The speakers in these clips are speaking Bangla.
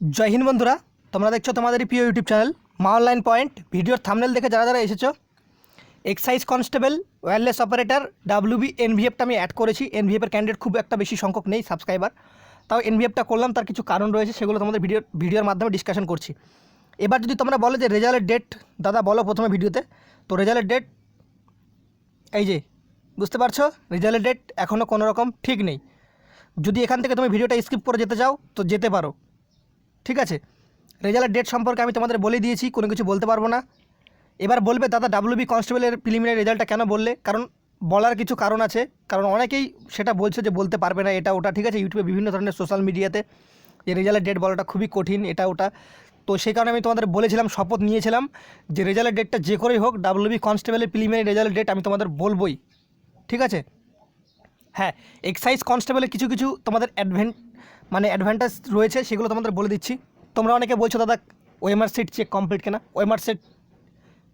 জয় হিন্দ বন্ধুরা, তোমরা দেখছ তোমাদের প্রিয় YouTube channel Maa online point ভিডিওর থামনেল দেখে যারা যারা এসেছ excise constable wireless operator WB এনভিএফটা আমি অ্যাড করেছি। এনভিএফের ক্যান্ডিডেট খুব একটা বেশি সংখ্যক নেই সাবস্ক্রাইবার তাও এনভিএফটা করলাম, তার কিছু কারণ রয়েছে, সেগুলো তোমাদের ভিডিও ভিডিওর মাধ্যমে ডিসকাশন করছি। এবার যদি তোমরা বলো যে রেজাল্টের ডেট দাদা বলো প্রথমে ভিডিওতে তো। রেজাল্টের ডেট এই যে, বুঝতে পারছ? রেজাল্টের ডেট এখনও কোনো রকম ঠিক নেই। যদি এখান থেকে তুমি ভিডিওটা স্কিপ করে যেতে চাও, তো যেতে পারো। ঠিক আছে? রেজাল্টের ডেট সম্পর্কে আমি তোমাদের বলে দিয়েছি, কোনো কিছু বলতে পারব না। এবার বলবে দাদা ডাব্লিউবি কনস্টেবলের প্রিলিমিনারি রেজাল্টটা কেন বললে? কারণ বলার কিছু কারণ আছে। কারণ অনেকেই সেটা বলছে যে বলতে পারবে না, এটা ওটা, ঠিক আছে? ইউটিউবে বিভিন্ন ধরনের সোশ্যাল মিডিয়াতে যে রেজাল্টের ডেট বলাটা খুবই কঠিন, এটা ওটা। তো সেই কারণে আমি তোমাদের বলেছিলাম, শপথ নিয়েছিলাম যে রেজাল্টের ডেটটা যে করেই হোক ডাব্লিউবি কনস্টেবলের প্রিলিমিনারি রেজাল্টের ডেট আমি তোমাদের বলবই, ঠিক আছে? হ্যাঁ এক্সাইজ কনস্টেবলে কিছু কিছু তোমাদের অ্যাডভেন মানে অ্যাডভান্টেজ রয়েছে সেগুলো তোমাদের বলে দিচ্ছি। তোমরা অনেকে বলছো, দাদা ওএমআর সিট চেক কমপ্লিট কেনা? ওএমআর সেট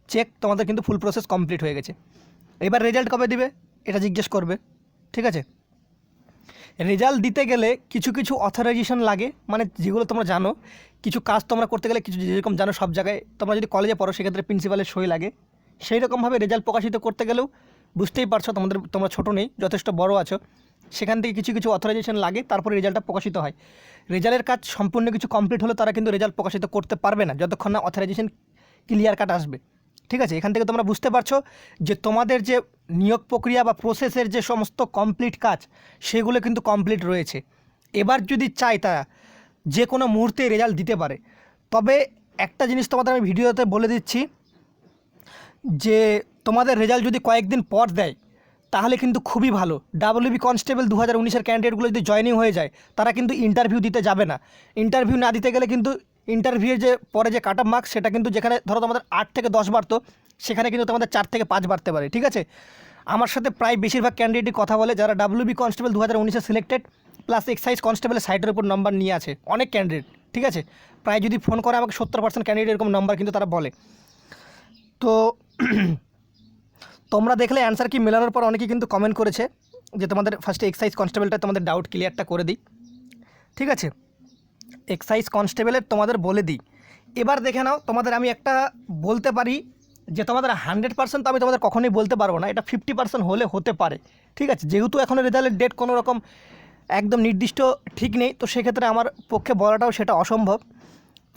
চেক তোমাদের কিন্তু ফুল প্রসেস কমপ্লিট হয়ে গেছে। এবার রেজাল্ট কবে দিবে? এটা জিজ্ঞেস করবে। ঠিক আছে? রেজাল্ট দিতে গেলে কিছু কিছু অথরাইজেশন লাগে। মানে যেগুলো তোমরা জানো, কিছু কাজ তোমরা করতে গেলে কিছু যেরকম জানো সব জায়গায়, তোমরা যদি কলেজে পড়ো, সেক্ষেত্রে প্রিন্সিপালের সই লাগে। সেই রকমভাবে রেজাল্ট প্রকাশিত করতে গেলেও বুঝতেই পারছ, তোমাদের, তোমরা ছোটো নেই, যথেষ্ট বড় আছো। সেখান থেকে কিছু কিছু অথরাইজেশন লাগে, তারপরে রেজাল্টটা প্রকাশিত হয়। রেজাল্টের কাজ সম্পূর্ণ কিছু কমপ্লিট হলে তারা কিন্তু রেজাল্ট প্রকাশিত করতে পারবে না, যতক্ষণ না অথরাইজেশন ক্লিয়ার কাট আসবে। ঠিক আছে? এখান থেকে তোমরা বুঝতে পারছ যে তোমাদের যে নিয়োগ প্রক্রিয়া বা প্রসেসের যে সমস্ত কমপ্লিট কাজ, সেগুলো কিন্তু কমপ্লিট রয়েছে। এবার যদি চাই তারা যে কোনো মুহূর্তে রেজাল্ট দিতে পারে। তবে একটা জিনিস তোমাদের আমি ভিডিওতে বলে দিচ্ছি যে তোমাদের রেজাল্ট যদি কয়েকদিন পর দেয় তাহলে কিন্তু খুবই ভালো। ডাব্লিউবি কনস্টেবল দু হাজার উনিশের ক্যান্ডিডেটগুলো যদি জয়নিং হয়ে যায়, তারা কিন্তু ইন্টারভিউ দিতে যাবে না। ইন্টারভিউ না দিতে গেলে কিন্তু ইন্টারভিউয়ের যে পরে যে কাট মার্কস সেটা কিন্তু যেখানে ধরো তোমাদের আট থেকে দশ বাড়তো, সেখানে কিন্তু তোমাদের চার থেকে পাঁচ বাড়তে পারে, ঠিক আছে? আমার সাথে প্রায় বেশিরভাগ ক্যান্ডিডেটই কথা বলে, যারা ডাব্লিউবি কনস্টেবল দু হাজার উনিশে সিলেক্টেড প্লাস এক্সাইজ কনস্টেবলের সাইটের উপর নম্বর নিয়ে আছে, অনেক ক্যান্ডিডেট ঠিক আছে? প্রায় যদি ফোন করে আমাকে সত্তর পার্সেন্ট ক্যান্ডিডেট এরকম নম্বর কিন্তু তারা বলে। তো তোমরা দেখলে অ্যান্সার কি মেলানোর পর অনেকেই কিন্তু কমেন্ট করেছে যে তোমাদের ফার্স্টে এক্সাইজ কনস্টেবলটা তোমাদের ডাউট ক্লিয়ারটা করে দিই। ঠিক আছে? এক্সাইজ কনস্টেবলের তোমাদের বলে দিই। এবার দেখে নাও, তোমাদের আমি একটা বলতে পারি যে তোমাদের হান্ড্রেড পার্সেন্ট তো আমি তোমাদের কখনোই বলতে পারব না। এটা ফিফটি পার্সেন্ট হলে হতে পারে। ঠিক আছে? যেহেতু এখনও রেজাল্টের ডেট কোনো রকম একদম নির্দিষ্ট ঠিক নেই, তো সেক্ষেত্রে আমার পক্ষে বলাটাও সেটা অসম্ভব।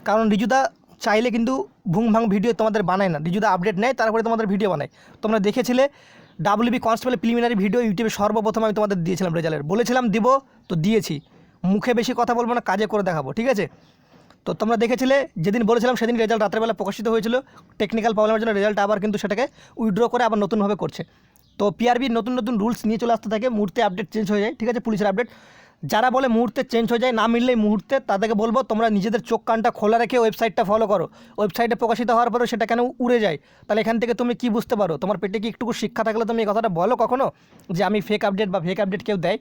কারণ রিজুদা চাইলে কিন্তু ভুং ভাং ভিডিও তোমাদের বানায় না। যদি আপডেট নেয়, তারপরে তোমাদের ভিডিও বানায়। তোমরা দেখেছিলে W WB constable preliminary video ইউটিউবে সর্বপ্রথম আমি তোমাদের দিয়েছিলাম রেজাল্টের বলেছিলাম দিব, তো দিয়েছি। মুখে বেশি কথা বলব না, কাজে করে দেখাবো, ঠিক আছে? তো তোমরা দেখেছিলে, যেদিন বলেছিলাম সেদিন রেজাল্ট রাত্রেবেলা প্রকাশিত হয়েছিল। টেকনিক্যাল প্রবলেমের জন্য রেজাল্ট আবার কিন্তু সেটাকে উইথড্র করে আবার নতুনভাবে করছে। তো পিআরবির নতুন নতুন রুলস নিয়ে চলে আসতে থাকে, মুহূর্তে আপডেট চেঞ্জ হয়ে যায়, ঠিক আছে? পুলিশের আপডেট যারা বলে মুহূর্তে চেঞ্জ হয়ে যায়, না মিললেই মুহূর্তে, তাদেরকে বলব তোমরা নিজেদের চোখ কানটা খোলা রেখে ওয়েবসাইটটা ফলো করো। ওয়েবসাইটে প্রকাশিত হওয়ার পরেও সেটা কেন উড়ে যায়? তাহলে এখান থেকে তুমি কি বুঝতে পারো? তোমার পেটে কি একটুকু শিক্ষা থাকলে তুমি এই কথাটা বলো কখনো? যে আমি ফেক আপডেট বা ফেক আপডেট কেউ দেয়?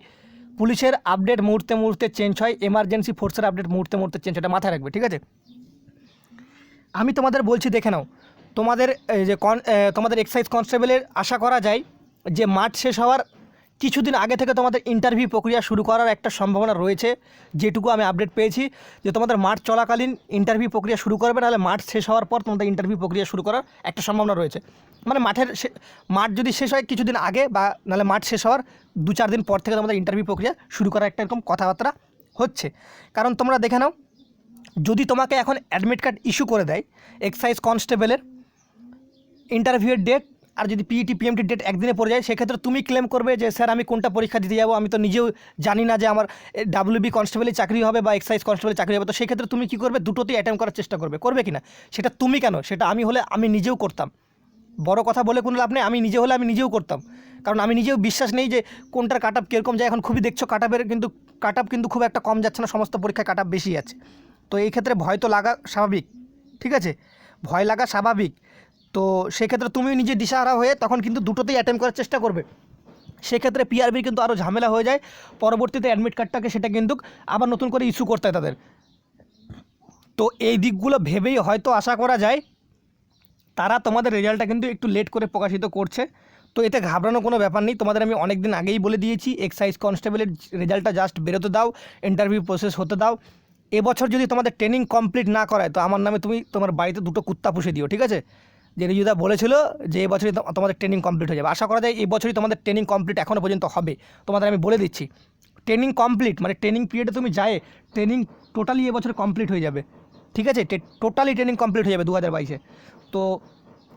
পুলিশের আপডেট মুহূর্তে মুহূর্তে চেঞ্জ হয় এমার্জেন্সি ফোর্সের আপডেট মুহূর্তে মুহূর্তে চেঞ্জ এটা মাথায় রাখবে, ঠিক আছে? আমি তোমাদের বলছি, দেখে নাও, তোমাদের যে কন তোমাদের এক্সাইজ কনস্টেবলের আশা করা যায় যে মাঠ শেষ হওয়ার কিছুদিন আগে থেকে তোমাদের ইন্টারভিউ প্রক্রিয়া শুরু করার একটা সম্ভাবনা রয়েছে, যেটুকু আমি আপডেট পেয়েছি, যে তোমাদের মাঠ চলাকালীন ইন্টারভিউ প্রক্রিয়া শুরু করবে, নাহলে মাঠ শেষ হওয়ার পর তোমাদের ইন্টারভিউ প্রক্রিয়া শুরু করার একটা সম্ভাবনা রয়েছে। মানে মাঠের মাঠ যদি শেষ হয় কিছুদিন আগে বা নাহলে মাঠ শেষ হওয়ার দু চার দিন পর থেকে তোমাদের ইন্টারভিউ প্রক্রিয়া শুরু করার একটা এরকম কথাবার্তা হচ্ছে। কারণ তোমরা দেখে নাও, যদি তোমাকে এখন অ্যাডমিট কার্ড ইস্যু করে দেয় এক্সাইজ কনস্টেবলের ইন্টারভিউয়ের ডেট আর যদি পিইটি পিএমটি ডেট একদিনে পড়ে যায়, সেক্ষেত্রে তুমি ক্লেম করবে যে, স্যার, আমি কোনটা পরীক্ষা দিতে যাব? আমি তো নিজেও জানি না যে আমার ডাব্লিউবি কনস্টেবলের চাকরি হবে বা এক্সাইজ কনস্টেবলের চাকরি হবে। তো সেক্ষেত্রে তুমি কী করবে? দুটোতেই অ্যাটেম্প করার চেষ্টা করবে। করবে কি না সেটা তুমি কেন? সেটা আমি হলে আমি নিজেও করতাম। বড় কথা বলে কোনো লাভ নেই, আমি নিজে হলে আমি নিজেও করতাম। কারণ আমি নিজেও বিশ্বাস নেই যে, কোনটার কাট আপ কীরকম যায়। এখন খুবই দেখছ কাট আপের কিন্তু কাট আপ কিন্তু খুব একটা কম যাচ্ছে না, সমস্ত পরীক্ষায় কাট আপ বেশি আছে। তো এই ক্ষেত্রে ভয় তো লাগা স্বাভাবিক, ঠিক আছে? ভয় লাগা স্বাভাবিক। তো সেক্ষেত্রে তুমি নিজে দিশাহারা হয়ে তখন কিন্তু দুটোতেই অ্যাটেম্প করার চেষ্টা করবে। সেক্ষেত্রে পিআরবির কিন্তু আরও ঝামেলা হয়ে যায়। পরবর্তীতে অ্যাডমিট কার্ডটাকে সেটা কিন্তু আবার নতুন করে ইস্যু করতে হয় তাদের। তো এই দিকগুলো ভেবেই হয়তো আশা করা যায়, তারা তোমাদের রেজাল্টটা কিন্তু একটু লেট করে প্রকাশিত করছে। তো এতে ঘাবড়ানোর কোনো ব্যাপার নেই। তোমাদের আমি অনেক দিন আগেই বলে দিয়েছি এক্সাইজ কনস্টেবলের রেজাল্টটা জাস্ট বেরোতে দাও ইন্টারভিউ প্রসেস হতে দাও। এবছর যদি তোমাদের ট্রেনিং কমপ্লিট না করায়, তো আমার নামে তুমি তোমার বাড়িতে দুটো কুত্তা পুষে দিও, ঠিক আছে? যে রিজুদা বলেছিল যে এবছরই তো- তোমাদের ট্রেনিং কমপ্লিট হয়ে যাবে। আশা করা যায় এই বছরই তোমাদের ট্রেনিং কমপ্লিট এখনও পর্যন্ত হবে। তোমাদের আমি বলে দিচ্ছি ট্রেনিং কমপ্লিট মানে ট্রেনিং পিরিয়ডে তুমি যায় ট্রেনিং টোটালি এবছর কমপ্লিট হয়ে যাবে। ঠিক আছে? টোটালি ট্রেনিং কমপ্লিট হয়ে যাবে দু হাজার বাইশে। তো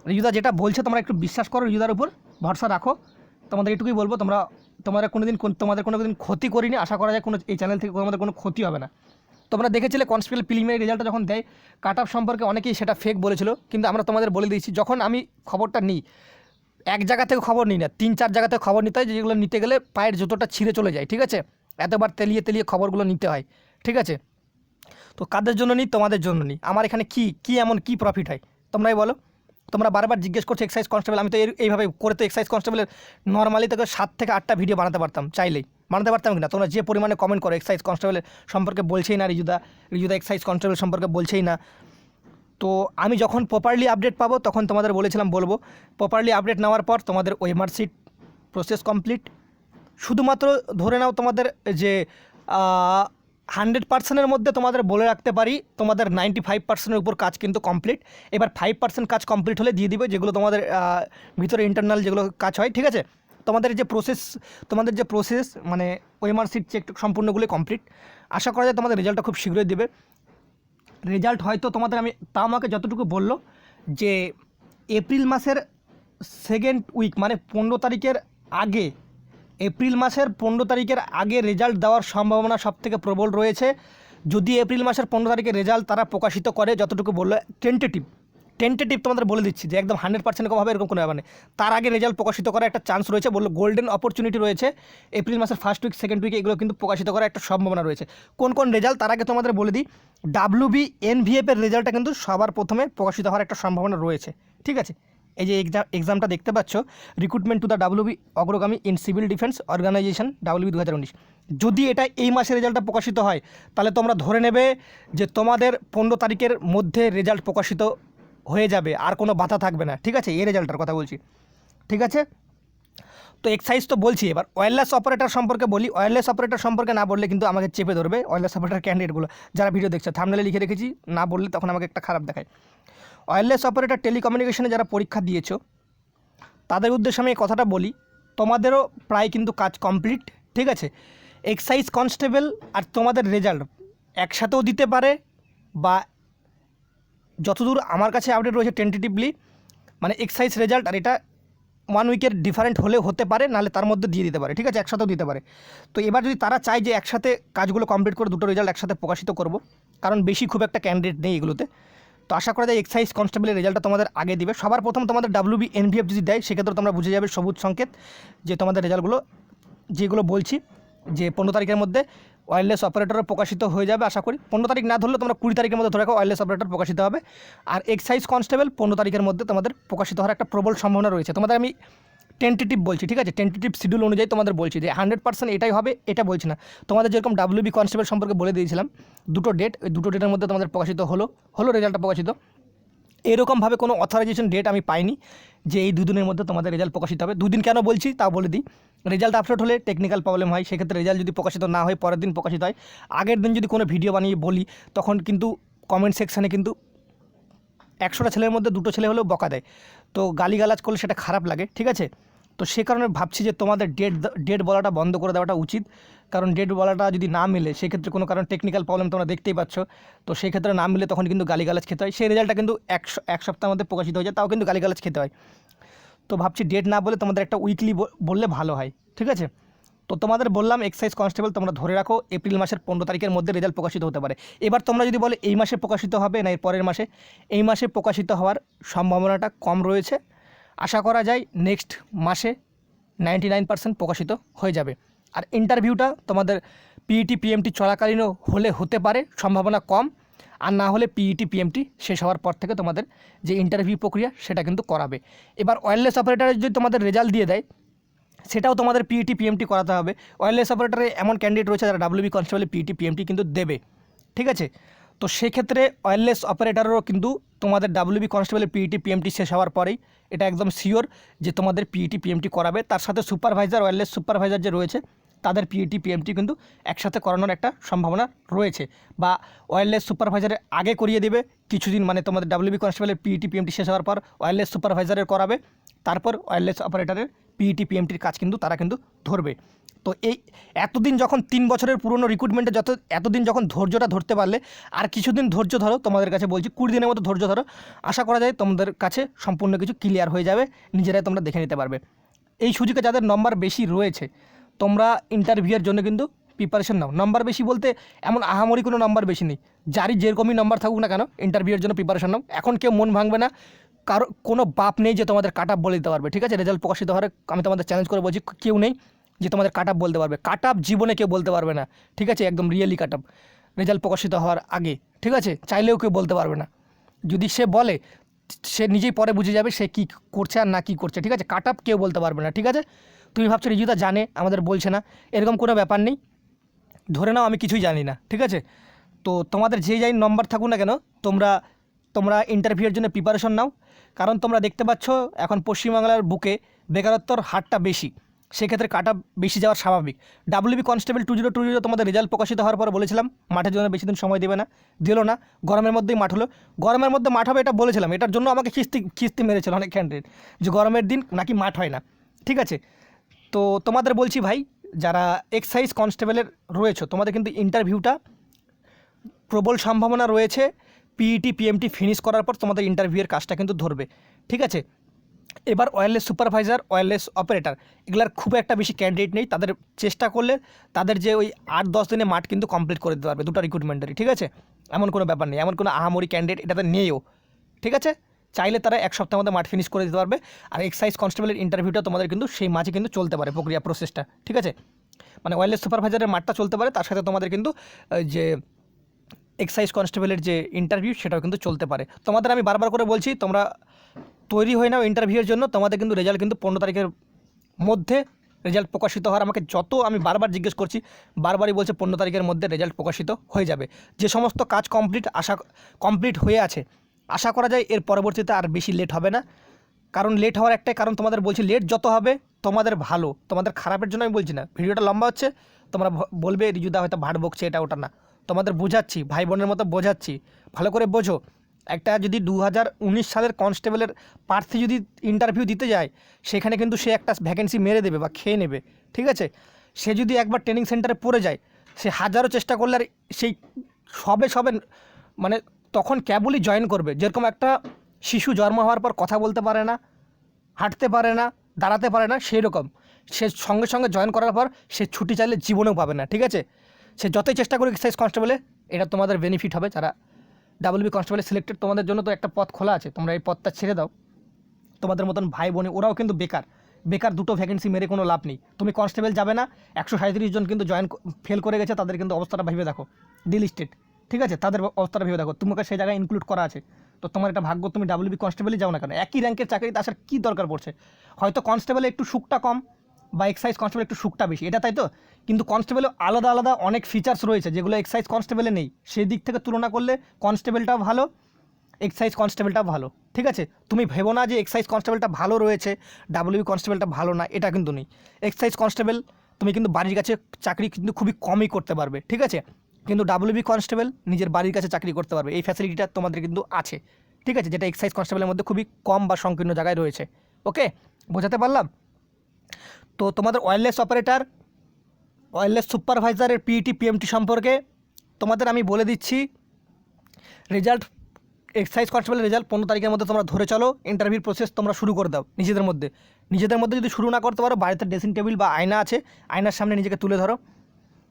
রিজুদা যেটা বলছে, তোমরা একটু বিশ্বাস করো রিজুদার উপর, ভরসা রাখো। তোমাদের এটুকুই বলব, তোমরা তোমাদের কোনো দিন তোমাদের কোনো দিন ক্ষতি করিনি। আশা করা যায় কোনো এই চ্যানেল থেকে তোমাদের কোনো ক্ষতি হবে না। তোমরা দেখেছিলে কনস্টেবল প্রিলিমিনারি রেজাল্টটা যখন দেয় কাট অফ সম্পর্কে অনেকেই সেটা ফেক বলেছিল, কিন্তু আমরা তোমাদের বলে দিয়েছি, যখন আমি খবরটা নিই, এক জায়গা থেকে খবর নিই না, তিন চার জায়গা থেকে খবর নিতে হয়, যেগুলো নিতে গেলে পায়ের জুতোটা ছিঁড়ে চলে যায়, ঠিক আছে? এতবার তেলিয়ে তেলিয়ে খবরগুলো নিতে হয়, ঠিক আছে? তো কাদের জন্য নিই? তোমাদের জন্য নিই। আমার এখানে কি কি এমন, কি প্রফিট হয়? তোমরাই বলো। তোমরা বারবার জিজ্ঞেস করছ এক্সাইজ কনস্টেবল আমি তো এইভাবে করে তো এক্সাইজ কনস্টেবলের নর্মালি তোকে সাত থেকে আটটা ভিডিও বানাতে পারতাম, চাইলেই। বানাতে পারতাম কি না তোমরা যে পরিমাণে কমেন্ট করো এক্সাইজ কনস্টেবলের সম্পর্কে বলছেই না, রিজুদা রিজুদা এক্সাইজ কনস্টেবল সম্পর্কে বলছেই না। তো আমি যখন প্রপারলি আপডেট পাবো, তখন তোমাদের বলেছিলাম, বলব প্রপারলি আপডেট নেওয়ার পর তোমাদের ওয়েমার সিট প্রসেস কমপ্লিট শুধুমাত্র ধরে নাও তোমাদের যে হান্ড্রেড পার্সেন্টের মধ্যে তোমাদের বলে রাখতে পারি, তোমাদের নাইনটি ফাইভ পার্সেন্টের উপর কাজ কিন্তু কমপ্লিট এবার ফাইভ পার্সেন্ট কাজ কমপ্লিট হলে দিয়ে দিবে, যেগুলো তোমাদের ভিতরে ইন্টারনাল যেগুলো কাজ হয়, ঠিক আছে? তোমাদের যে প্রসেস তোমাদের যে প্রসেস মানে ওয়েমার সিট চেক সম্পূর্ণগুলো কমপ্লিট আশা করা যায় তোমাদের রেজাল্টটা খুব শীঘ্রই দেবে। রেজাল্ট হয়তো তোমাদের আমি, তা আমাকে যতটুকু বলল, যে এপ্রিল মাসের সেকেন্ড উইক মানে পনেরো তারিখের আগে এপ্রিল মাসের পনেরো তারিখের আগে রেজাল্ট দেওয়ার সম্ভাবনা সবথেকে প্রবল রয়েছে। যদি এপ্রিল মাসের পনেরো তারিখে রেজাল্ট তারা প্রকাশিত করে, যতটুকু বলল টেন্টেটিভ টেন্টেটিভ তোমাদের বলে দিচ্ছি যে একদম হান্ড্রেড পার্সেন্ট কম হবে এরকম কোনো ব্যাপার নেই। তার আগে রেজাল্ট প্রকাশিত করার একটা চান্স রয়েছে, বলল গোল্ডেন অপরচুনিটি রয়েছে। এপ্রিল মাসের ফার্স্ট উইক সেকেন্ড উইকে এগুলো কিন্তু প্রকাশিত করার একটা সম্ভাবনা রয়েছে। কোন কোন রেজাল্ট তার আগে তোমাদের বলে দিই ডাব্লিউবি এনভিএফের রেজাল্টটা কিন্তু সবার প্রথমে প্রকাশিত হওয়ার একটা সম্ভাবনা রয়েছে। ঠিক আছে? এই যে এক্সাম এক্সামটা দেখতে পাচ্ছ রিক্রুটমেন্ট টু দ্য ডাব্লিউবি অগ্রগামী in civil defence organisation WB দু হাজার উনিশ। যদি এটা এই মাসে রেজাল্টটা প্রকাশিত হয়, তাহলে তোমরা ধরে নেবে যে তোমাদের পনেরো তারিখের মধ্যে রেজাল্ট প্রকাশিত হয়ে যাবে, আর কোনো বাধা থাকবে না। ঠিক আছে? এই রেজাল্টটার কথা বলছি। ঠিক আছে? তো এক্সাইজ তো বলছি এবার। ওয়্যারলেস অপারেটর সম্পর্কে বলি। ওয়্যারলেস অপারেটর সম্পর্কে না বললে কিন্তু আমাকে চেপে ধরবে ওয়্যারলেস অপারেটর ক্যান্ডিডেটগুলো যারা ভিডিও দেখছে থামনেলে লিখে রেখেছি, না বললে তখন আমাকে একটা খারাপ দেখায়। ওয়্যারলেস অপারেটর টেলিকমিউনিকেশনে যারা পরীক্ষা দিয়েছ, তাদের উদ্দেশ্যে আমি এই কথাটা বলি, তোমাদেরও প্রায় কিন্তু কাজ কমপ্লিট ঠিক আছে? এক্সাইজ কনস্টেবল আর তোমাদের রেজাল্ট একসাথেও দিতে পারে বা যতদূর আমার কাছে আপডেট রয়েছে টেন্টেটিভলি মানে এক্সাইজ রেজাল্ট আর এটা ওয়ান উইকের ডিফারেন্ট হলে হতে পারে, নাহলে তার মধ্যে দিয়ে দিতে পারে, ঠিক আছে? একসাথেও দিতে পারে। তো এবার যদি তারা চায় যে একসাথে কাজগুলো কমপ্লিট করে দুটো রেজাল্ট একসাথে প্রকাশিত করব, কারণ বেশি খুব একটা ক্যান্ডিডেট নেই এগুলোতে। তো আশা করা যায় এক্সাইজ কনস্টেবলের রেজাল্টটা তোমাদের আগে দিবে। সবার প্রথম তোমাদের ডাব্লিউবি এনভিএফ যদি দেয়, সেক্ষেত্রে তোমরা বুঝে যাবে সবুজ সংকেত যে তোমাদের রেজাল্টগুলো যেগুলো বলছি, যে পনেরো তারিখের মধ্যে ওয়্যারলেস অপারেটরও প্রকাশিত হয়ে যাবে, আশা করি। পনেরো তারিখ না ধরলে তোমরা কুড়ি তারিখের মধ্যে ধরে রাখো ওয়্যারলেস অপারেটর প্রকাশিত হবে। আর এক্সাইজ কনস্টেবল পনেরো তারিখের মধ্যে তোমাদের প্রকাশিত হওয়ার একটা প্রবল সম্ভাবনা রয়েছে। তোমাদের আমি টেন্টেটিভ বলছি, ঠিক আছে? টেন্টেটিভ শিডিউল অনুযায়ী তোমাদের বলছি যে হান্ড্রেড পার্সেন্ট এটাই হবে, এটা বলছি না। তোমাদের যেরকম ডাব্লিউবি কনস্টেবল সম্পর্কে বলে দিয়েছিলাম, দুটো ডেট ওই দুটো ডেটের মধ্যে তোমাদের প্রকাশিত হলো হলো রেজাল্টটা প্রকাশিত। এরকমভাবে কোনো অথরাইজেশন ডেট আমি পাইনি যে এই দুদিনের মধ্যে তোমাদের রেজাল্ট প্রকাশিত হবে। দুদিন কেন বলছি তা বলে দিই। রেজাল্ট আপলোড হলে টেকনিক্যাল প্রবলেম হয়, সেক্ষেত্রে রেজাল্ট যদি প্রকাশিত না হয়, পরের দিন প্রকাশিত হয়। আগের দিন যদি কোনো ভিডিও বানিয়ে বলি, তখন কিন্তু কমেন্ট সেকশানে কিন্তু একশোটা ছেলের মধ্যে দুটো ছেলে হলেও বকা দেয়। তো গালিগালাজ করলে সেটা খারাপ লাগে, ঠিক আছে? তো সে কারণে ভাবছি যে তোমাদের ডেট ডেট বলাটা বন্ধ করে দেওয়াটা উচিত। কারণ ডেট বলাটা যদি না মিলে, সেক্ষেত্রে কোনো কারণ টেকনিক্যাল প্রবলেম তোমরা দেখতেই পাচ্ছ। তো সেই ক্ষেত্রে না মিলে তখন কিন্তু গালিগালাজ খেতে হয়। সেই রেজাল্টটা কিন্তু এক এক সপ্তাহের মধ্যে প্রকাশিত হয়ে যায়, তাও কিন্তু গালিগালাজ খেতে হয়। তো ভাবছি ডেট না বলে তোমাদের একটা উইকলি বললে ভালো হয়, ঠিক আছে? তো তোমাদের বললাম এক্সাইজ কনস্টেবল তোমরা ধরে রাখো এপ্রিল মাসের পনেরো তারিখের মধ্যে রেজাল্ট প্রকাশিত হতে পারে। এবার তোমরা যদি বলে এই মাসে প্রকাশিত হবে না, এর পরের মাসে, এই মাসে প্রকাশিত হওয়ার সম্ভাবনাটা কম রয়েছে। আশা করা যায় নেক্সট মাসে নাইনটি নাইন পার্সেন্ট প্রকাশিত হয়ে যাবে। আর ইন্টারভিউটা তোমাদের পিইটি পিএমটি চলাকালীনও হলে হতে পারে, সম্ভাবনা কম। আর না হলে পিইটি পিএমটি শেষ হওয়ার পর থেকে তোমাদের যে ইন্টারভিউ প্রক্রিয়া সেটা কিন্তু করাবে। এবার ওয়্যারলেস অপারেটারে যদি তোমাদের রেজাল্ট দিয়ে দেয়, সেটাও তোমাদের পিইটি পিএমটি করাতে হবে। ওয়্যারলেস অপারেটারে এমন ক্যান্ডিডেট রয়েছে যারা ডাব্লিউবি কনস্টেবলে পিইটি পিএমটি কিন্তু দেবে। ঠিক আছে? তো সেক্ষেত্রে ওয়্যারলেস অপারেটরেরও কিন্তু তোমাদের ডাব্লিউবি কনস্টেবলের পিইটি পিএমটি শেষ হওয়ার পরেই এটা একদম শিওর যে তোমাদের পিইটি পিএমটি করাবে। তার সাথে সুপারভাইজার ওয়্যারলেস সুপারভাইজার যে রয়েছে তাদের পিএটি পিএমটি কিন্তু একসাথে করানোর একটা সম্ভাবনা রয়েছে বা ওয়্যারলেস সুপারভাইজারের আগে করিয়ে দেবে, কিছুদিন মানে তোমাদের ডাব্লিউবি কনস্টেবলের পিইটি পিএমটি শেষ হওয়ার পর ওয়্যারলেস সুপারভাইজারের করাবে, তারপর ওয়্যারলেস অপারেটারের পিইটি পিএমটির কাজ কিন্তু তারা কিন্তু ধরবে। তো এই এতদিন যখন তিন বছরের পুরনো রিক্রুটমেন্টে যত, এতদিন যখন ধৈর্যটা ধরতে পারলে, আর কিছুদিন ধৈর্য ধরো, তোমাদের কাছে বলছি, কুড়ি দিনের মতো ধৈর্য ধরো, আশা করা যায় তোমাদের কাছে সম্পূর্ণ কিছু ক্লিয়ার হয়ে যাবে, নিজেরাই তোমরা দেখে নিতে পারবে। এই সুযোগে যাদের নম্বর বেশি রয়েছে তোমরা ইন্টারভিউয়ের জন্য কিন্তু প্রিপারেশন নাও। নম্বর বেশি বলতে এমন আহামরি কোনো নম্বর বেশি নেই। যারই যেরকমই নম্বর থাকুক না কেন ইন্টারভিউয়ের জন্য প্রিপারেশন নাও। এখন কেউ মন ভাঙবে না, কারও, কোনো বাপ নেই যে তোমাদের কাট বলে দিতে পারবে, ঠিক আছে? রেজাল্ট প্রকাশিত হওয়ার আমি তোমাদের চ্যালেঞ্জ করে বলছি, কেউ নেই যে তোমাদের কাট আপ বলতে পারবে। কাট জীবনে কেউ বলতে পারবে না, ঠিক আছে? একদম রিয়েলি কাট রেজাল্ট প্রকাশিত হওয়ার আগে, ঠিক আছে? চাইলেও কেউ বলতে পারবে না। যদি সে বলে সে নিজেই পরে বুঝে যাবে সে কী করছে আর না কী করছে, ঠিক আছে? কাট আপ কেউ বলতে পারবে না, ঠিক আছে? তুমি ভাবছ রিজুদা জানে, আমাদের বলছে না, এরকম কোনো ব্যাপার নেই। ধরে নাও আমি কিছুই জানি না, ঠিক আছে? তো তোমাদের যে যাই নম্বর থাকুক না কেন, তোমরা তোমরা ইন্টারভিউয়ের জন্য প্রিপারেশন নাও। কারণ তোমরা দেখতে পাচ্ছ, এখন পশ্চিমবাংলার বুকে বেকারত্বর হারটা বেশি। সেক্ষেত্রে কাটা বেশি যাওয়ার স্বাভাবিক। WB constable two zero two zero তোমাদের রেজাল্ট প্রকাশিত হওয়ার পর বলেছিলাম মাঠের জন্য বেশি দিন সময় দেবে না। দিল না, গরমের মধ্যেই মাঠ হলো। গরমের মধ্যে মাঠ হবে এটা বলেছিলাম, এটার জন্য আমাকে খিস্তি খিস্তি মেরেছিল অনেক ক্যান্ডিডেট যে গরমের দিন নাকি মাঠ হয় না। ঠিক আছে? তো তোমাদের বলছি ভাই, যারা এক্সাইজ কনস্টেবলের রয়েছে, তোমাদের কিন্তু ইন্টারভিউটা প্রবল সম্ভাবনা রয়েছে। পিইটি পিএমটি ফিনিশ করার পর তোমাদের ইন্টারভিউয়ের কাজটা কিন্তু ধরবে। ঠিক আছে? এবার ওয়্যারলেস সুপারভাইজার ওয়্যারলেস অপারেটর এগুলার খুব একটা বেশি ক্যান্ডিডেট নেই। তাদের চেষ্টা করলে তাদের যে ওই আট দশ দিনে মাঠ কিন্তু কমপ্লিট করে দিতে পারবে দুটো রিক্রুটমেন্টারই ঠিক আছে? এমন কোনো ব্যাপার নেই, এমন কোনো আহামরি ক্যান্ডিডেট এটাতে নেইও, ঠিক আছে? চাইলে তারা এক সপ্তাহের মধ্যে মাঠ ফিনিশ করে দিতে পারবে। আর এক্সাইজ কনস্টেবলের ইন্টারভিউটা তোমাদের কিন্তু সেই মাঝে কিন্তু চলতে পারে প্রক্রিয়া প্রসেসটা ঠিক আছে? মানে ওয়্যারলেস সুপারভাইজারের মাঠটা চলতে পারে, তার সাথে তোমাদের কিন্তু যে এক্সাইজ কনস্টেবলের যে ইন্টারভিউ সেটাও কিন্তু চলতে পারে। তোমাদের আমি বারবার করে বলছি, তোমরা তৈরি হয়ে নাও ইন্টারভিউয়ের জন্য। তোমাদের কিন্তু রেজাল্ট কিন্তু পনেরো তারিখের মধ্যে রেজাল্ট প্রকাশিত হওয়ার। আমাকে যত আমি বারবার জিজ্ঞেস করছি, বারবারই বলছে পনেরো তারিখের মধ্যে রেজাল্ট প্রকাশিত হয়ে যাবে। যে সমস্ত কাজ কমপ্লিট আশা কমপ্লিট হয়ে আছে, আশা করা যায় এর পরবর্তীতে আর বেশি লেট হবে না। কারণ লেট হওয়ার একটাই কারণ তোমাদের বলছি লেট যত হবে তোমাদের ভালো। তোমাদের খারাপের জন্য আমি বলছি না। ভিডিওটা লম্বা হচ্ছে, তোমরা বলবে, রিজুদা হয়তো ভাট বকছে, এটা ওটা না। তোমাদের বোঝাচ্ছি, ভাই বোনের মতো বোঝাচ্ছি। ভালো করে বোঝো। একটা যদি দু হাজার উনিশ সালের কনস্টেবলের প্রার্থী যদি ইন্টারভিউ দিতে যায়, সেখানে কিন্তু সে একটা ভ্যাকেন্সি মেরে দেবে বা খেয়ে নেবে, ঠিক আছে? সে যদি একবার ট্রেনিং সেন্টারে পড়ে যায়, সে হাজারো চেষ্টা করলে আর সেই সবে সবে মানে তখন কেবলই জয়েন করবে। যেরকম একটা শিশু জন্ম হওয়ার পর কথা বলতে পারে না, হাঁটতে পারে না, দাঁড়াতে পারে না সেই রকম সে সঙ্গে সঙ্গে জয়েন করার পর সে ছুটি চাইলে জীবনেও পাবে না, ঠিক আছে? সে যতই চেষ্টা করুক এক্সাইজ কনস্টেবলে এটা তোমাদের বেনিফিট হবে, যারা ডাব্লিউবি কনস্টেবলে সিলেক্টেড তোমাদের জন্য তো একটা পথ খোলা আছে। তোমরা এই পথটা ছেড়ে দাও। তোমাদের মতন ভাই বোনে, ওরাও কিন্তু বেকার। বেকার দুটো ভ্যাকেন্সি মেরে কোনো লাভ নেই। তুমি কনস্টেবল যাবে না, একশো সাঁত্রিশ জন কিন্তু জয়েন ফেল করে গেছে, তাদের কিন্তু অবস্থাটা ভেবে দেখো। দিল স্টেট ঠিক আছে? তাদের অবস্থাটা ভেবে দেখো। তোমাকে সেই জায়গায় ইনক্লুড করা আছে। তো তোমার একটা ভাগ্য, তুমি ডাব্লিউবি কনস্টেবলই যাও না কেন? একই র্যাঙ্কের চাকরিতে আসার কী দরকার পড়ছে? হয়তো কনস্টেবলে একটু সুখটা কম বা এক্সাইজ কনস্টেবল একটু সুখটা বেশি। এটা তাই তো? কিন্তু কনস্টেবলে আলাদা আলাদা অনেক ফিচার্স রয়েছে, যেগুলো এক্সাইজ কনস্টেবলে নেই। সেই দিক থেকে তুলনা করলে কনস্টেবলটাও ভালো এক্সাইজ কনস্টেবলটা ভালো। ঠিক আছে? তুমি ভেবো না যে এক্সাইজ কনস্টেবলটা ভালো রয়েছে ডাব্লিউ কনস্টেবলটা ভালো না, এটা কিন্তু নেই। এক্সাইজ কনস্টেবল তুমি কিন্তু বাড়ির কাছে চাকরি কিন্তু খুবই কমই করতে পারবে, ঠিক আছে? কিন্তু ডাব্লিউবি কনস্টেবল নিজের বাড়ির কাছে চাকরি করতে পারবে, এই ফ্যাসিলিটিটা তোমাদের কিন্তু আছে। ঠিক আছে? যেটা এক্সাইজ কনস্টেবলের মধ্যে খুবই কম বা সংকীর্ণ জায়গায় রয়েছে। ওকে বোঝাতে পারলাম? তো তোমাদের ওয়্যারলেস অপারেটর ওয়্যারলেস সুপারভাইজারের পিইটি পিএমটি সম্পর্কে তোমাদের আমি বলে দিচ্ছি রেজাল্ট এক্সাইজ কনস্টেবলের রেজাল্ট পনেরো তারিখের মধ্যে তোমরা ধরে চলো ইন্টারভিউ প্রসেস তোমরা শুরু করে দাও নিজেদের মধ্যে। নিজেদের মধ্যে যদি শুরু না করতে পারো, বাড়িতে ড্রেসিং টেবিল বা আয়না আছে, আয়নার সামনে নিজেকে তুলে ধরো,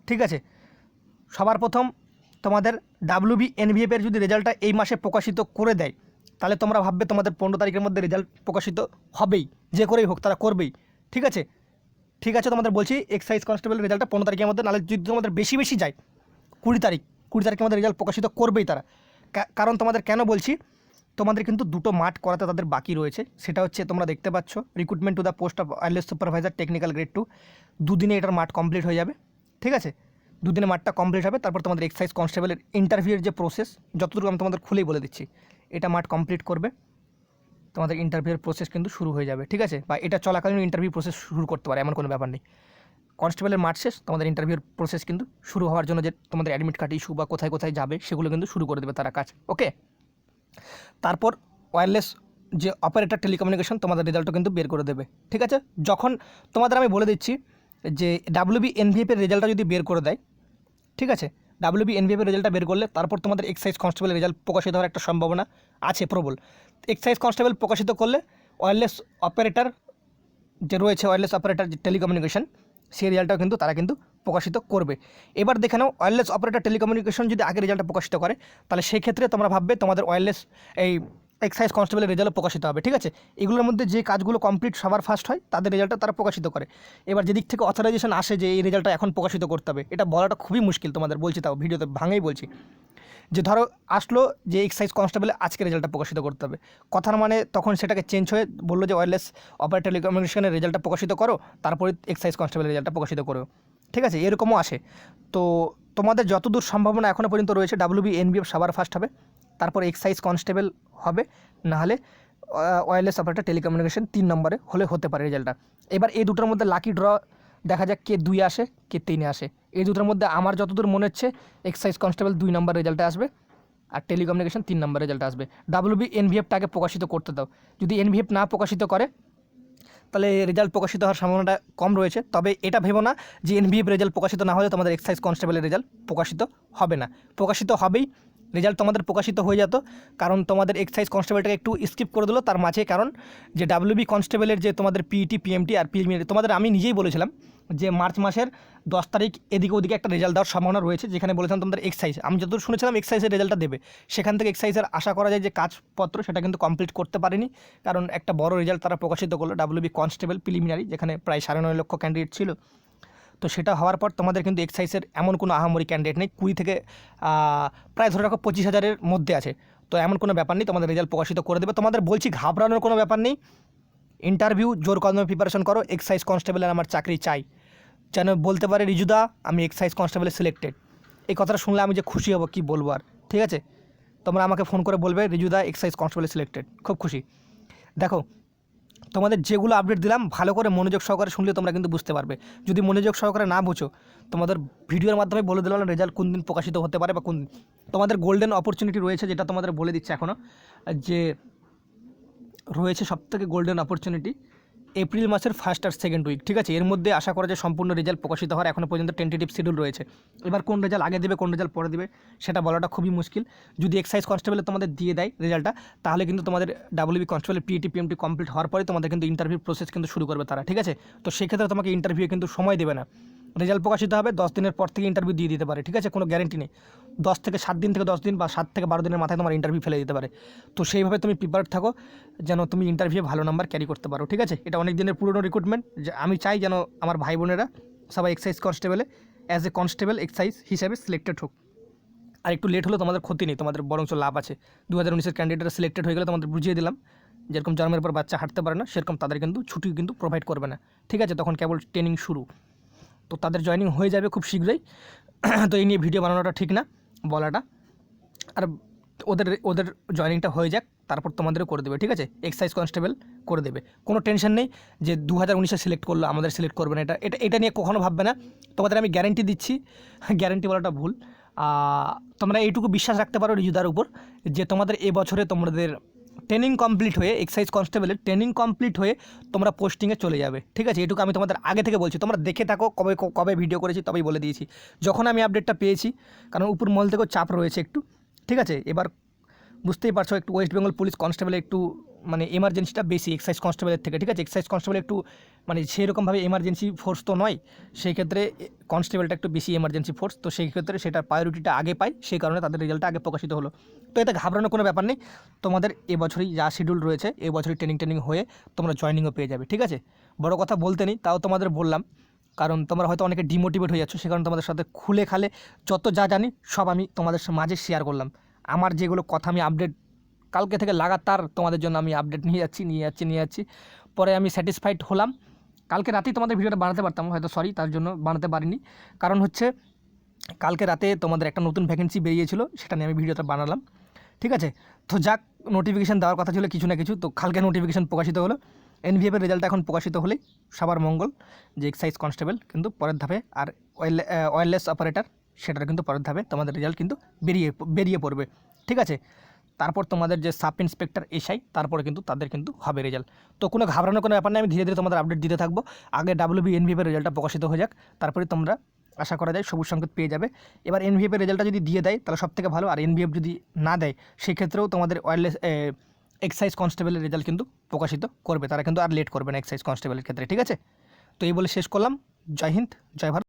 ঠিক আছে? সবার প্রথম তোমাদের ডাব্লিউবি এনভিএফের যদি রেজাল্টটা এই মাসে প্রকাশিত করে দেয়, তাহলে তোমরা ভাববে তোমাদের পনেরো তারিখের মধ্যে রেজাল্ট প্রকাশিত হবেই, যে করেই হোক তারা করবেই, ঠিক আছে? ঠিক আছে, তোমাদের বলছি এক্সাইজ কনস্টেবল রেজাল্টটা পনেরো তারিখের মধ্যে নাহলে যদি তোমাদের বেশি বেশি যায়, কুড়ি তারিখ, কুড়ি তারিখের মধ্যে রেজাল্ট প্রকাশিত করবেই তারা। কারণ তোমাদের কেন বলছি, তোমাদের কিন্তু দুটো মাঠ করাতে তাদের বাকি রয়েছে। সেটা হচ্ছে, তোমরা দেখতে পাচ্ছ recruitment to the post of wireless supervisor technical grade two দুদিনে এটার মাঠ কমপ্লিট হয়ে যাবে, ঠিক আছে? দুদিনে মাঠটা কমপ্লিট হবে, তারপর তোমাদের এক্সাইজ কনস্টেবলের ইন্টারভিউয়ের যে প্রসেস যতটুকু আমি তোমাদের খুলেই বলে দিচ্ছি, এটা মাঠ কমপ্লিট করবে। তোমাদের ইন্টারভিউয়ের প্রসেস কিন্তু শুরু হয়ে যাবে, ঠিক আছে? বা এটা চলাকালীন ইন্টারভিউ প্রসেস শুরু করতে পারে, এমন কোনো ব্যাপার নেই। কনস্টেবলের মাঠ শেষ, তোমাদের ইন্টারভিউর প্রসেস কিন্তু শুরু হওয়ার জন্য যে তোমাদের অ্যাডমিট কার্ড ইস্যু বা কোথায় কোথায় যাবে, সেগুলো কিন্তু শুরু করে দেবে তারা কাজ ওকে তারপর ওয়্যারলেস যে অপারেটর টেলিকমিউনিকেশন তোমাদের রেজাল্টও কিন্তু বের করে দেবে, ঠিক আছে? যখন তোমাদের আমি বলে দিচ্ছি যে ডাব্লিউবি এনভিএফের রেজাল্টটা যদি বের করে দেয়, ঠিক আছে? ডাব্লিউবি এনভিএফের রেজাল্টটা বের করলে তারপর তোমাদের এক্সাইজ কনস্টেবলের রেজাল্ট প্রকাশিত হওয়ার একটা সম্ভাবনা আছে প্রবল। এক্সাইজ কনস্টেবল প্রকাশিত করলে ওয়্যারলেস অপারেটর যে রয়েছে ওয়ারলেস অপারেটর যে টেলিকমিউনিকেশন সেই রেজাল্টটাও কিন্তু তারা কিন্তু প্রকাশিত করবে। এবার দেখে নাও ওয়্যারলেস অপারেটর টেলিকমিউনিকেশন যদি আগে রেজাল্টটা প্রকাশিত করে, তাহলে সেই ক্ষেত্রে তোমরা ভাববে তোমাদের ওয়্যারলেস এই এক্সাইজ কনস্টেবলের রেজাল্ট প্রকাশিত হবে, ঠিক আছে? এগুলোর মধ্যে যে কাজগুলো কমপ্লিট সবার ফার্স্ট হয়, তাদের রেজাল্টটা তারা প্রকাশিত করে। এবার যেদিক থেকে অথরাইজেশন আসে যে এই রেজাল্টটা এখন প্রকাশিত করতে হবে, এটা বলাটা খুবই মুশকিল তোমাদের বলছি তাও, ভিডিওতে ভাঙেই বলছি। যে ধরো, আসলো যে এক্সাইজ কনস্টেবলে আজকে রেজাল্টটা প্রকাশিত করতে হবে। কথার মানে তখন সেটাকে চেঞ্জ হয়ে বলল যে ওয়্যারলেস অপারেটর টেলিকমিউনিকেশনের রেজাল্টটা প্রকাশিত করো, তারপরে এক্সাইজ কনস্টেবলের রেজাল্টটা প্রকাশিত করো, ঠিক আছে? এরকমও আসে। তো তোমাদের যতদূর সম্ভাবনা এখনও পর্যন্ত রয়েছে ডাব্লিউবি এনবিএফ সবার ফার্স্ট হবে। তারপর এক্সাইজ কনস্টেবল হবে, নাহলে ওয়্যারলেস অপারেটর টেলিকমিউনিকেশন তিন নম্বরে হলে হতে পারে রেজাল্টটা এবার এই দুটোর মধ্যে লাকি ড্র দেখা যাক কে দুই আসে, কে তিনে আসে। এই দুটোর মধ্যে আমার যতদূর মনে হচ্ছে এক্সাইজ কনস্টেবল দুই নম্বর রেজাল্টে আসবে আর টেলিকমিউনিকেশন তিন নম্বর রেজাল্ট আসবে। ডাব্লিউবি এনভিএফটাকে প্রকাশিত করতে দাও। যদি এনভিএফ না প্রকাশিত করে, তাহলে রেজাল্ট প্রকাশিত হওয়ার সম্ভাবনাটা কম রয়েছে। তবে এটা ভেবো না যে এনভিএফ রেজাল্ট প্রকাশিত না হলে তোমাদের এক্সাইজ কনস্টেবলের রেজাল্ট প্রকাশিত হবে না। প্রকাশিত হবেই রেজাল্ট তোমাদের প্রকাশিত হয়ে যেত, কারণ তোমাদের এক্সাইজ কনস্টেবলটাকে একটু স্কিপ করে দিলো, তার মাঝে কারণ যে ডাব্লিউবি কনস্টেবলের যে তোমাদের পিইটি পিএমটি আর প্রিলিমিনারি তোমাদের আমি নিজেই বলেছিলাম যে মার্চ মাসের দশ তারিখ এদিকে ওদিকে একটা রেজাল্ট দেওয়ার সম্ভাবনা রয়েছে, যেখানে বলেছিলাম তোমাদের এক্সাইজ আমি যতদূর শুনেছিলাম এক্সাইজের রেজাল্টটা দেবে। সেখান থেকে এক্সাইজের আশা করা যায় যে কাজপত্র সেটা কিন্তু কমপ্লিট করতে পারেনি, কারণ একটা বড় রেজাল্ট তারা প্রকাশিত করল ডাব্লিউবি কনস্টেবল প্রিলিমিনারি যেখানে প্রায় সাড়ে নয় লক্ষ ক্যান্ডিডেট ছিল। তো সেটা হওয়ার পর তোমাদের কিন্তু এক্সাইজের এমন কোনো আহামরি ক্যান্ডিডেট নেই। কুড়ি থেকে প্রায় ধরে রাখো পঁচিশ হাজারের মধ্যে আছে। তো এমন কোনো ব্যাপার নেই, তোমাদের রেজাল্ট প্রকাশিত করে দেবে। তোমাদের বলছি ঘাবড়ানোর কোনো ব্যাপার নেই। ইন্টারভিউ জোর কদমে প্রিপারেশন করো। এক্সাইজ কনস্টেবলের আমার চাকরি চাই। যেন বলতে পারে, রিজুদা, আমি এক্সাইজ কনস্টেবলে সিলেক্টেড এই কথাটা শুনলে আমি যে খুশি হব, কি বলব আর? ঠিক আছে? তোমরা আমাকে ফোন করে বলবে, রিজুদা এক্সাইজ কনস্টেবলে সিলেক্টেড খুব খুশি। দেখো তোমাদের যেগুলো আপডেট দিলাম, ভালো করে মনোযোগ সহকারে শুনলে তোমরা কিন্তু বুঝতে পারবে। যদি মনোযোগ সহকারে না বুঝো, তোমাদের ভিডিওর মাধ্যমে বলে দিলাম রেজাল্ট কোন দিন প্রকাশিত হতে পারে বা কোন তোমাদের গোল্ডেন অপরচুনিটি রয়েছে যেটা তোমাদের বলে দিচ্ছে এখনও যে রয়েছে সবথেকে গোল্ডেন অপরচুনিটি এপ্রিল মাসের ফার্স্ট আর সেকেন্ড উইক ঠিক আছে? এর মধ্যে আশা করা যায় সম্পূর্ণ রেজাল্ট প্রকাশিত হওয়ার এখনও পর্যন্ত টেন্টেটিভ শিডিউল রয়েছে। এবার কোন রেজাল্ট আগে দেবে, কোন রেজাল্ট পরে দেবে, সেটা বলাটা খুবই মুশকিল। যদি এক্সাইজ কনস্টেবলে তোমাদের দিয়ে দেয় রেজাল্টটা তাহলে কিন্তু তোমাদের WB constable PET PMT complete হওয়ার পরে তোমাদের কিন্তু ইন্টারভিউ প্রসেস কিন্তু শুরু করবে তারা, ঠিক আছে? তো সেক্ষেত্রে তোমাকে ইন্টারভিউ কিন্তু সময় দেবে না। রেজাল্ট প্রকাশিত হবে, দশ দিনের পর থেকে ইন্টারভিউ দিয়ে দিতে পারে, ঠিক আছে? কোনো গ্যারেন্টি নেই। দশ থেকে সাত দিন থেকে দশ দিন বা সাত থেকে বারো দিনের মাথায় তোমার ইন্টারভিউ ফেলে দিতে পারে। তো সেইভাবে তুমি প্রিপেয়ার থাকো, যেন তুমি ইন্টারভিউ ভালো নাম্বার ক্যারি করতে পারো, ঠিক আছে? এটা অনেক দিনের পুরনো রিক্রুটমেন্ট যে আমি চাই যেন আমার ভাই বোনেরা সবাই এক্সাইজ কনস্টেবলে অ্যাজ এ কনস্টেবল এক্সাইজ হিসাবে সিলেক্টেড হোক। আর একটু লেট হলেও তোমাদের ক্ষতি নেই, তোমাদের বরঞ্চ লাভ আছে। দু হাজার উনিশের ক্যান্ডিডেটরা সিলেক্টেড হয়ে গেলে তোমাদের বুঝিয়ে দিলাম, যেরকম জন্মের পর বাচ্চা হাঁটতে পারে না, সেরকম তাদের কিন্তু ছুটি কিন্তু প্রোভাইড করবে না, ঠিক আছে? তখন কেবল ট্রেনিং শুরু। তো তাদের জয়েনিং হয়ে যাবে খুব শীঘ্রই। তো এই নিয়ে ভিডিও বানানোটা ঠিক না, বলাটা। আর ওদের ওদের জয়েনিংটা হয়ে যাক, তারপর তোমাদেরও করে দেবে, ঠিক আছে? এক্সাইজ কনস্টেবল করে দেবে। কোনো টেনশন নেই যে দু হাজার উনিশে সিলেক্ট করল, আমাদের সিলেক্ট করবে না, এটা এটা এটা নিয়ে কখনো ভাববে না। তোমাদের আমি গ্যারেন্টি দিচ্ছি গ্যারেন্টি বলাটা ভুল। তোমরা এইটুকু বিশ্বাস রাখতে পারো রিজুদার উপর যে তোমাদের এবছরে তোমাদের ট্রেনিং কমপ্লিট হয়ে এক্সাইজ কনস্টেবলের ট্রেনিং কমপ্লিট হয়ে তোমরা পোস্টিংয়ে চলে যাবে। ঠিক আছে? এটুকু আমি তোমাদের আগে থেকে বলছি। তোমরা দেখে থাকো কবে কবে ভিডিও করেছি, তবেই বলে দিয়েছি। যখন আমি আপডেটটা পেয়েছি, কারণ উপর মল থেকেও চাপ রয়েছে একটু। ঠিক আছে? এবার বুঝতেই পারছ, একটু ওয়েস্ট বেঙ্গল পুলিশ কনস্টেবলে একটু মানে এমার্জেন্সিটা বেশি এক্সাইজ কনস্টেবলের থেকে, ঠিক আছে? এক্সাইজ কনস্টেবল একটু মানে সেরকমভাবে এমার্জেন্সি ফোর্স তো নয়, সেই ক্ষেত্রে কনস্টেবলটা একটু বেশি এমার্জেন্সি ফোর্স তো সেই ক্ষেত্রে সেটার প্রায়োরিটিটা আগে পায়, সেই কারণে তাদের রেজাল্টটা আগে প্রকাশিত হলো। তো এতে ঘাবড়ানোর কোনো ব্যাপার নেই, তোমাদের এবছরই যা শিডিউল রয়েছে, এবছরই ট্রেনিং ট্রেনিং হয়ে তোমরা জয়নিংও পেয়ে যাবে, ঠিক আছে? বড় কথা বলতে নেই, তাও তোমাদের বললাম, কারণ তোমরা হয়তো অনেকে ডিমোটিভেট হয়ে যাচ্ছ, সে কারণে তোমাদের সাথে খুলে খালে, যত যা জানি সব আমি তোমাদের মাঝে শেয়ার করলাম। আমার যেগুলো কথা আমি আপডেট কালকে থেকে লাগাতার তোমাদের জন্য আমি আপডেট নিয়ে যাচ্ছি নিয়ে যাচ্ছি নিয়ে যাচ্ছি। পরে আমি স্যাটিসফাইড হলাম। কালকে রাতেই তোমাদের ভিডিওটা বানাতে পারতাম, হয়তো সরি তার জন্য বানাতে পারিনি। কারণ হচ্ছে, কালকে রাতে তোমাদের একটা নতুন ভ্যাকেন্সি বেরিয়েছিল, সেটা নিয়ে আমি ভিডিওটা বানালাম। ঠিক আছে? তো যাক নোটিফিকেশান দেওয়ার কথা ছিল কিছু না কিছু। তো কালকে নোটিফিকেশান প্রকাশিত হলো। এনভিএফের রেজাল্ট এখন প্রকাশিত হলেই সবার মঙ্গল, যে এক্সাইজ কনস্টেবল কিন্তু পরের ধাপে আর ওয়্যারলেস অপারেটর সেটার কিন্তু পরের ধাপে তোমাদের রেজাল্ট কিন্তু বেরিয়ে বেরিয়ে পড়বে। ঠিক আছে? তারপর তোমাদের যে সাব ইন্সপেক্টর এসআই, তারপরে কিন্তু তাদের কিন্তু হবে রেজাল্ট তো কোনো ঘাবড়ানোর কোনো ব্যাপার নেই, আমি ধীরে ধীরে তোমাদের আপডেট দিতে থাকব। আগে ডাব্লিউবি এনভিএফের রেজাল্টটা প্রকাশিত হয়ে যাক, তারপরে তোমরা আশা করা যায় সবুজ সংকেত পেয়ে যাবে। এবার এনভিএফের রেজাল্টটা যদি দিয়ে দেয়, তাহলে সব থেকে ভালো, আর এনভিএফ যদি না দেয়, সেক্ষেত্রেও তোমাদের ওয়্যারলেস এক্সাইজ কনস্টেবলের রেজাল্ট কিন্তু প্রকাশিত করবে। তারা কিন্তু আর লেট করবে না এক্সাইজ কনস্টেবলের ক্ষেত্রে, ঠিক আছে? তো এই বলে শেষ করলাম। জয় হিন্দ, জয় ভারত।